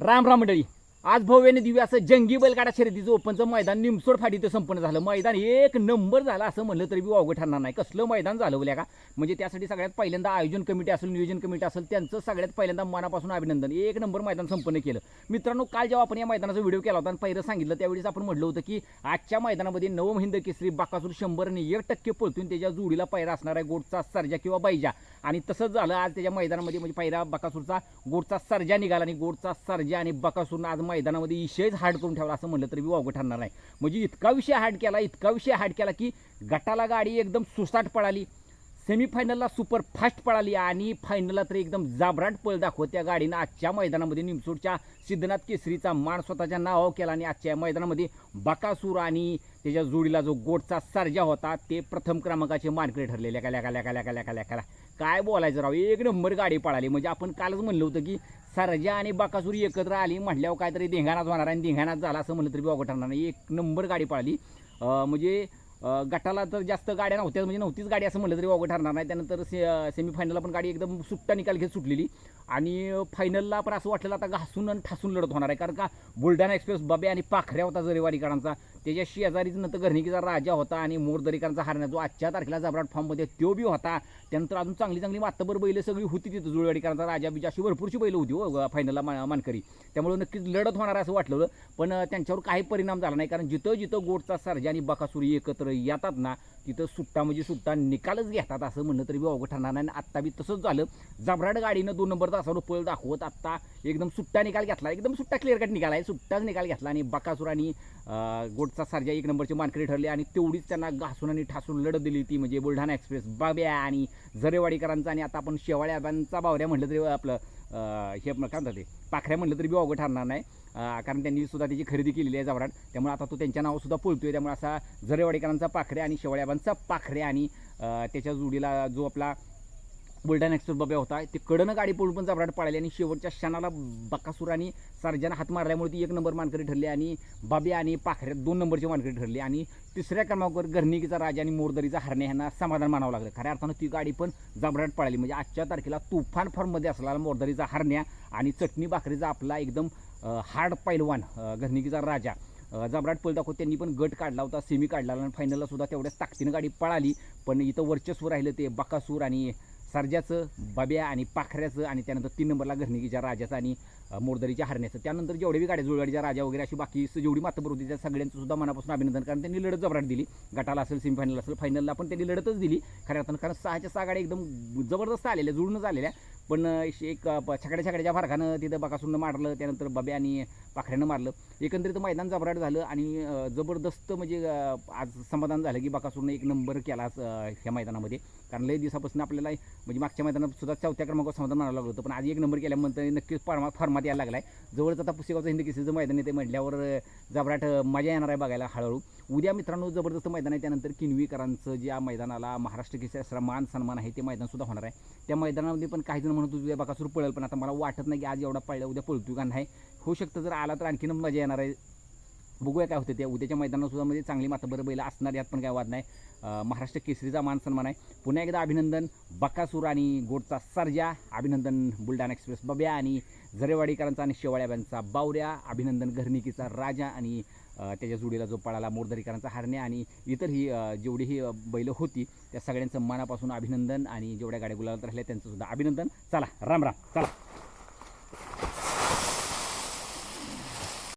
राम राम मंडळी. आज भव्याने दिव्य असं जंगी बैलगाडा शर्यतीचं ओपनचं मैदान निमसोड फाडीचं संपन्न झालं. मैदान एक नंबर झालं असं म्हणलं तरी बी वावगं ठरणार नाही. कसलं मैदान झालं का? म्हणजे त्यासाठी सगळ्यात पहिल्यांदा आयोजन कमिटी असेल नियोजन कमिटी असेल त्यांचं सगळ्यात पहिल्यांदा मनापासून अभिनंदन. एक नंबर मैदान संपन्न केलं. मित्रांनो काल जेव्हा आपण या मैदानाचा व्हिडिओ केला होता आणि पहिलं सांगितलं त्यावेळेस आपण म्हटलं होतं की आजच्या मैदानामध्ये नवम हिंद केसरी बाकासूर शंभरने एक टक्के पळतून त्याच्या जोडीला पैरा असणार आहे गोडचा सर्जा किंवा बैजा. आणि तसंच झालं आज त्याच्या मैदानामध्ये म्हणजे पैरा बकासूरचा गोडचा सर्जा निघाला आणि गोडचा सर्जा आणि बकासूरनं आज मैदानामध्ये विषयच हार्ड करून ठेवला असं म्हणलं तरी वावगं ठरणार नाही. म्हणजे इतका विषय हार्ड केला इतका विषय हार्ड केला की गटाला गाडी एकदम सुसाट पळाली. सेमीफायनलला सुपर फास्ट पळाली आणि फायनलला तर एकदम जाबराट पळ दाखवत्या गाडीनं आजच्या मैदानामध्ये निमसोडच्या सिद्धनाथ केसरीचा मान स्वतःच्या नावावर केला आणि आजच्या मैदानामध्ये बकासूर आणि त्याच्या जोडीला जो गोडचा सर्जा होता ते प्रथम क्रमांकाचे मानकडे ठरले लेका लेका लेका लेका लेका लेका काय बोलायचं राव? एक नंबर गाडी पळाली. म्हणजे आपण कालच म्हणलं होतं की सरजा आणि बाकासूर एकत्र आली म्हटल्यावर काहीतरी धिंगाणाच होणार आणि धिंगाणाच झाला असं म्हणलं तरी बघ ठरणार नाही. एक नंबर गाडी पळाली. म्हणजे गटाला तर जास्त गाड्या नव्हत्या म्हणजे नव्हतीच गाडी असं म्हणलं तरी अवघड ठरणार नाही. त्यानंतर से सेमीफायनलला पण गाडी एकदम सुट्टा निकाल घेत सुटलेली. आणि फायनलला पण असं वाटलेलं आता घासून आणि ठासून लढत होणार आहे. कारण का बुलढाणा एक्सप्रेस बबे आणि पाखऱ्या होता जरेवारीकरांचा. त्याच्या शेजारीच नंतर घरणिकीचा राजा होता आणि मोरदरीकरांचा हारण्या जो आजच्या तारखेला जबराट फॉर्ममध्ये तो बी होता. त्यानंतर अजून चांगली चांगली मातबर बैलं सगळी होती तिथं जुळवाडीकरांचा राजा बीजा अशी भरपूरशी बैल होती हो फायनलला मा मानकरी. त्यामुळे नक्कीच लढत होणार असं वाटलं. पण त्यांच्यावर काही परिणाम झाला नाही. कारण जिथं जिथं गोडचा सरजा आणि बकासुरी एकत्र येतात ना तिथं सुट्टा म्हणजे सुट्टा निकालच घेतात असं म्हणलं तरी बी अवघड ठरणार नाही. आणि आत्ता बी तसंच झालं. जबराट गाडीनं दोन नंबर तासावर पळ दाखवत आत्ता एकदम सुट्टा निकाल घेतला. एकदम सुट्टा क्लिअर कट निकाल आहे. सुट्टाच निकाल घेतला आणि बकासूर आणि गोड गोडचा सर्जा एक नंबरचे मानकरी ठरले आणि तेवढीच त्यांना घासून आणि ठासून लढत दिली ती म्हणजे बुलढाणा एक्सप्रेस बाब्या आणि जरेवाडीकरांचा आणि आता आपण शेवाळ्याबांचा बावऱ्या म्हटलं तरी आपलं हे काय म्हणतात ते पाखऱ्या म्हटलं तरी बी अवघड ठरणार नाही. कारण त्यांनी सुद्धा त्याची खरेदी केलेली आहे जवळात त्यामुळे आता तो त्यांच्या नावसुद्धा सुद्धा आहे त्यामुळे असा जरेवाडीकरांचा पाखऱ्या आणि शेवाळ्याबांचा पाखऱ्या आणि त्याच्या जोडीला जो आपला बुलढाणा एक्सप्रेस बाब्या होता. ते कडनं गाडी पळून पण जबराट पळाली आणि शेवटच्या क्षणाला बकासूर आणि सर्जानं हात मारल्यामुळे ती एक नंबर मानकरी ठरली आणि बाबे आणि पाखऱ्या दोन नंबरची मानकरी ठरली आणि तिसऱ्या क्रमांकावर गर्निकीचा राजा आणि मोरदरीचा हरणे यांना समाधान मानावं लागलं. खऱ्या अर्थानं ती गाडी पण जबराट पळाली. म्हणजे आजच्या तारखेला तुफान फॉर्ममध्ये असलेला मोरदरीचा हरण्या आणि चटणी भाकरीचा आपला एकदम हार्ड पैलवान अं, घरणिकीचा राजा. जबराट पळ दाखवत त्यांनी पण गट काढला होता सेमी काढला आणि फायनलला सुद्धा तेवढ्याच ताकदीनं गाडी पळाली. पण इथं वर्चस्व राहिलं ते बकासूर आणि सर्जाचं बब्या आणि पाखऱ्याचं आणि त्यानंतर तीन नंबरला घरणिकीच्या राजाचं आणि मोरदरीच्या हरण्याचं. त्यानंतर जेवढे बी गाड्या जुळवाडीच्या राजा वगैरे अशी बाकी जेवढी मातबर होती त्या सगळ्यांचं सुद्धा मनापासून अभिनंदन कारण त्यांनी लढत जबराट दिली. गटाला असेल सेमीफायनल असेल फायनलला पण त्यांनी लढतच दिली. खऱ्या अर्थानं कारण सहाच्या सहा गाड्या एकदम जबरदस्त आलेल्या जुळूनच आलेल्या. पण एक छकड्या छकड्याच्या फारखानं तिथं बकासूरनं मारलं त्यानंतर बाब्या आणि पाखऱ्यानं मारलं. एकंदरीत मैदान जबराट झालं आणि जबरदस्त म्हणजे आज समाधान झालं की बकासूरनं एक नंबर केला ह्या मैदानामध्ये. कारण लई दिवसापासून आपल्याला म्हणजे मागच्या मैदानात सुद्धा चौथ्या क्रमांकावर समाधान मानावं लागलं होतं. पण आज एक नंबर केल्यानंतर नक्कीच फॉर्मा फॉर्मात यायला लागला आहे जवळच आता पुस्तकाचं हिंदी केसीचं मैदान येते म्हटल्यावर जबराट मजा येणार आहे बघायला हळूहळू. उद्या मित्रांनो जबरदस्त मैदान आहे त्यानंतर किनवीकरांचं ज्या मैदानाला महाराष्ट्र केसरी मान सन्मान आहे ते मैदानसुद्धा होणार आहे. त्या मैदानामध्ये पण काही जण म्हणत उद्या बकासूर पळेल पण आता मला वाटत नाही की आज एवढा पळला उद्या पळतो का नाही. होऊ शकतं जर आला तर आणखीन मजा येणार आहे. बघूया काय होतं त्या उद्याच्या मैदानातसुद्धा म्हणजे चांगली मातबर बैल असणार यात पण काय वाद नाही. महाराष्ट्र केसरीचा मान सन्मान आहे. पुन्हा एकदा अभिनंदन बकासूर आणि गोडचा सर्जा. अभिनंदन बुलढाणा एक्सप्रेस बब्या आणि जरेवाडीकरांचा आणि शेवाळ्याबांचा बावऱ्या. अभिनंदन घरणिकीचा राजा आणि त्याच्या जोडीला जो पळाला मोरदरीकरांचा हरण्या आणि इतरही जेवढीही जेवढी ही बैलं होती त्या सगळ्यांचं मनापासून अभिनंदन आणि जेवढ्या गाड्या गुलाबात राहिल्या त्यांचंसुद्धा अभिनंदन. चला राम राम चला.